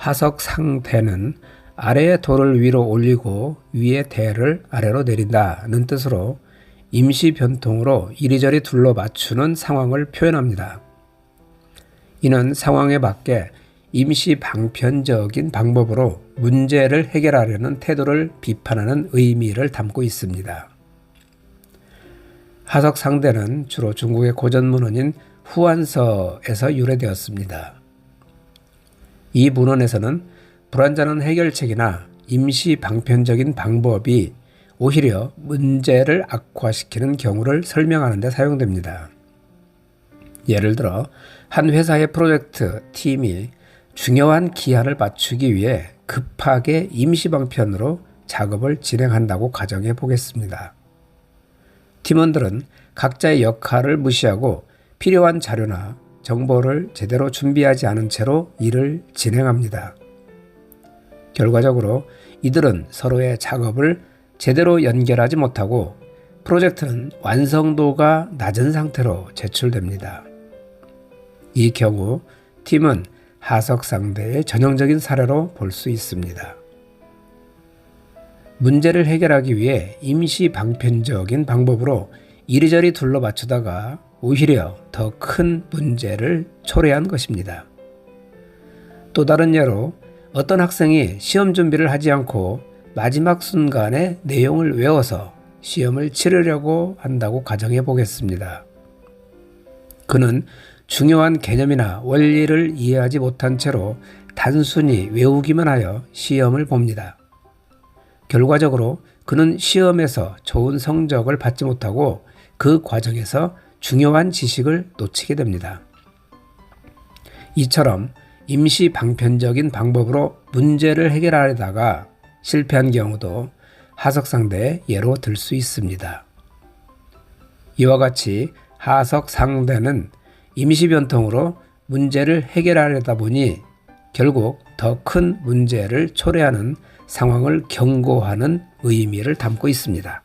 하석 상태는 아래의 돌을 위로 올리고 위의 대를 아래로 내린다는 뜻으로 임시 변통으로 이리저리 둘러 맞추는 상황을 표현합니다. 이는 상황에 맞게 임시 방편적인 방법으로 문제를 해결하려는 태도를 비판하는 의미를 담고 있습니다. 하석 상대는 주로 중국의 고전 문헌인 후한서에서 유래되었습니다. 이 문헌에서는 불완전한 해결책이나 임시 방편적인 방법이 오히려 문제를 악화시키는 경우를 설명하는 데 사용됩니다. 예를 들어 한 회사의 프로젝트 팀이 중요한 기한을 맞추기 위해 급하게 임시 방편으로 작업을 진행한다고 가정해 보겠습니다. 팀원들은 각자의 역할을 무시하고 필요한 자료나 정보를 제대로 준비하지 않은 채로 일을 진행합니다. 결과적으로 이들은 서로의 작업을 제대로 연결하지 못하고 프로젝트는 완성도가 낮은 상태로 제출됩니다. 이 경우 팀은 하석 상대의 전형적인 사례로 볼 수 있습니다. 문제를 해결하기 위해 임시 방편적인 방법으로 이리저리 둘러 맞추다가 오히려 더 큰 문제를 초래한 것입니다. 또 다른 예로 어떤 학생이 시험 준비를 하지 않고 마지막 순간에 내용을 외워서 시험을 치르려고 한다고 가정해 보겠습니다. 그는 중요한 개념이나 원리를 이해하지 못한 채로 단순히 외우기만 하여 시험을 봅니다. 결과적으로 그는 시험에서 좋은 성적을 받지 못하고 그 과정에서 중요한 지식을 놓치게 됩니다. 이처럼 임시 방편적인 방법으로 문제를 해결하려다가 실패한 경우도 하석상대의 예로 들 수 있습니다. 이와 같이 하석상대는 임시변통으로 문제를 해결하려다 보니 결국 더 큰 문제를 초래하는 상황을 경고하는 의미를 담고 있습니다.